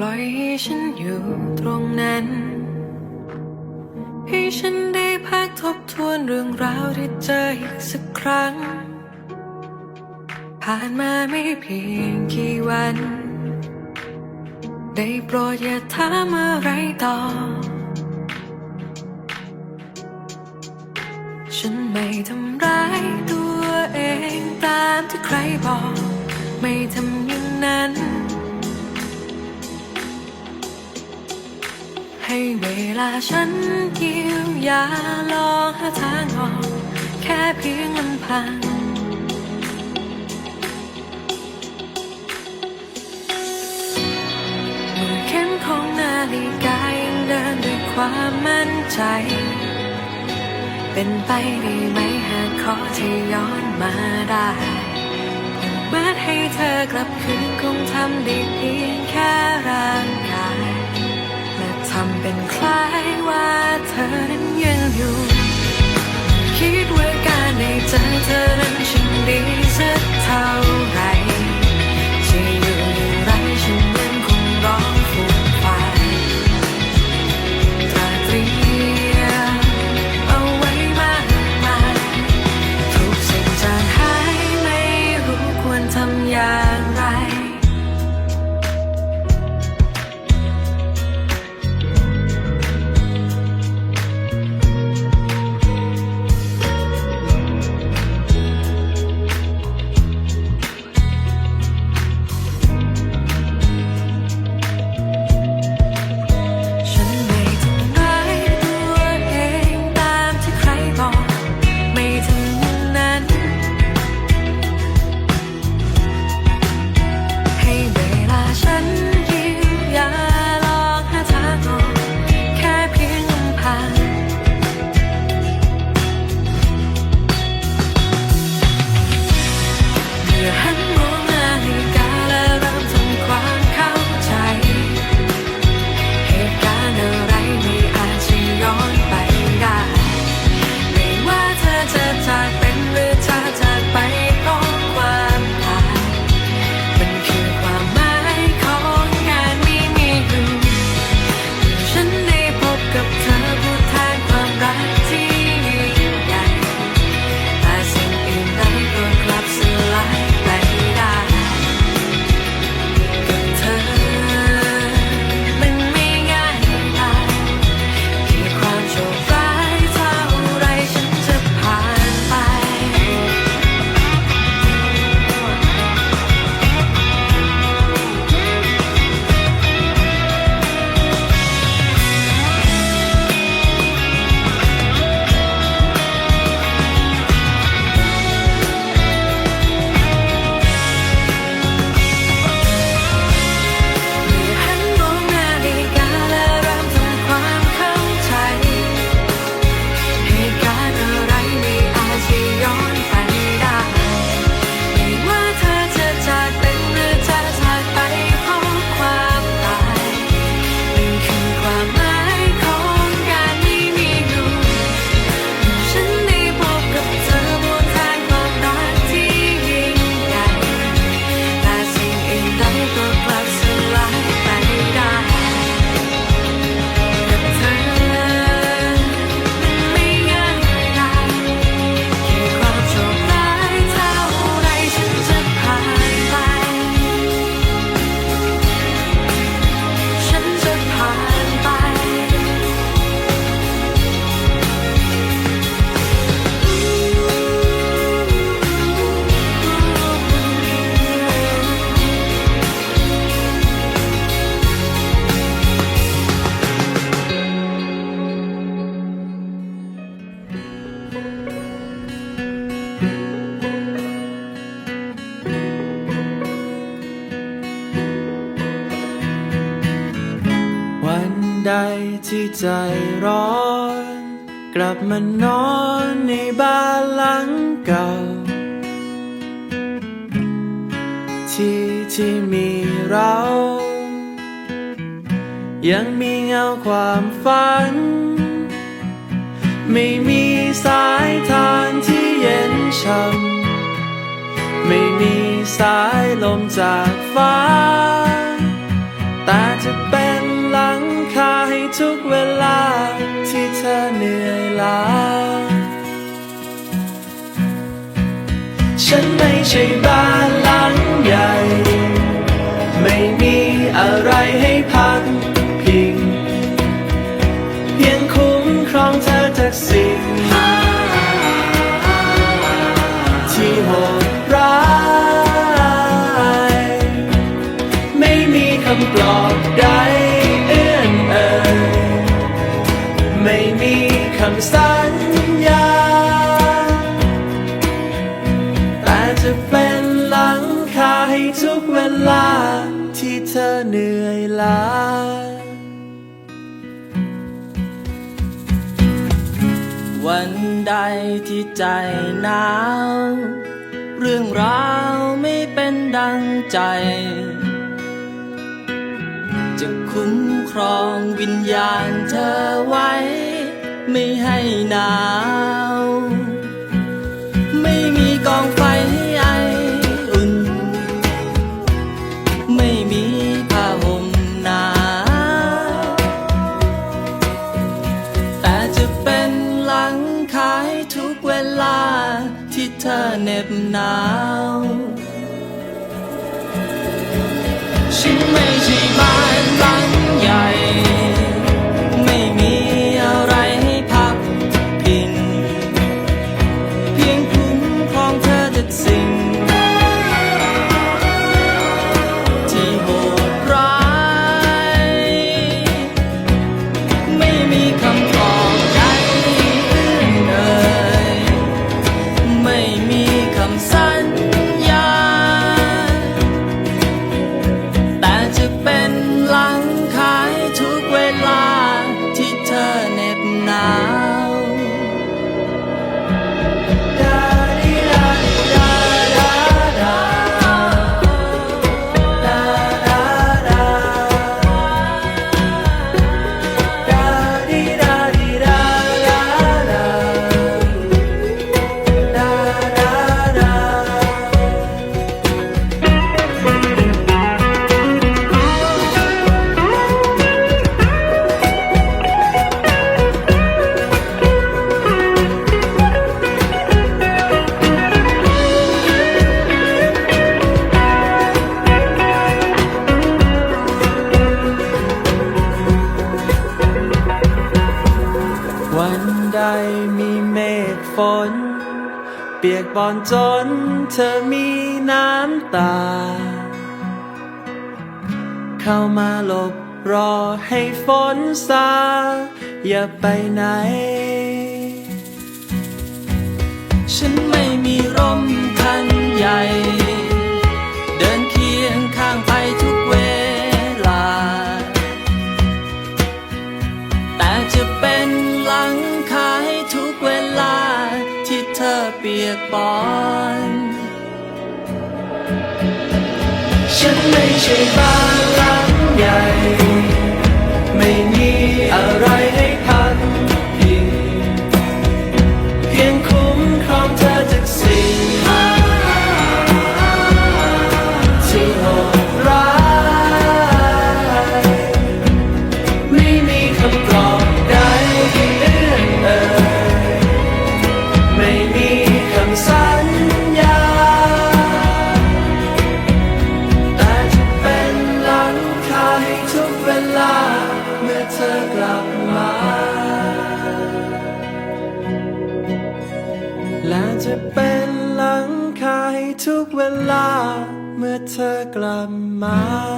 ปล่อยให้ฉันอยู่ตรงนั้น ให้ฉันได้พักทบทวนเรื่องราวที่เจออีกสักครั้ง ผ่านมาไม่เพียงกี่วัน ได้โปรดอย่าถามอะไรต่อ ฉันไม่ทำร้ายตัวเองตามที่ใครบอก ไม่ทำอย่างนั้น วลาฉันเยียวยาลองหาทางออกแค่เพียงลำพัง มือเข็มของนาฬิกายังเดินด้วยความมั่นใจ เป็นไปได้ไหมหากขอที่ย้อนมาได้ผูกมัดให้เธอกลับคืนคงทำได้เพียงแค่ร่าง ทำเป็นคล้ายว่าเธอนั้นยังอยู่ ใจร้อน กลับมานอนในบ้านหลังเก่า ที่ที่มีเรา ยังมีเงาความฝัน ไม่มีสายทานที่เย็นช่ำไม่มีสายลมจาก ฉันไม่ใช่บ้านหลังใหญ่ ไม่มีอะไรให้พักพิง เพียงคุ้มครองเธอจากสิ่งที่โหดร้าย ไม่มีคำปลอบใดเอื้อนเอ่ยไม่มีคำสัญ ลา วันใดที่ใจหนาว เรื่องราวไม่เป็นดังใจ จะคุ้มครองวิญญาณเธอไว้ ไม่ให้หนาว ลาที่เธอเหน็บหนาวฉัน เมฆฝน เปียกบอนจนเธอมีน้ำตา เข้ามาหลบรอให้ฝนซา อย่าไปไหน ฉันไม่มี ฉันไม่ใช่บ้านหลังใหญ่ ไม่มีอะไร ธอกลับมา และจะเป็นหลังคาให้ทุกเวลา เมื่อเธอกลับมา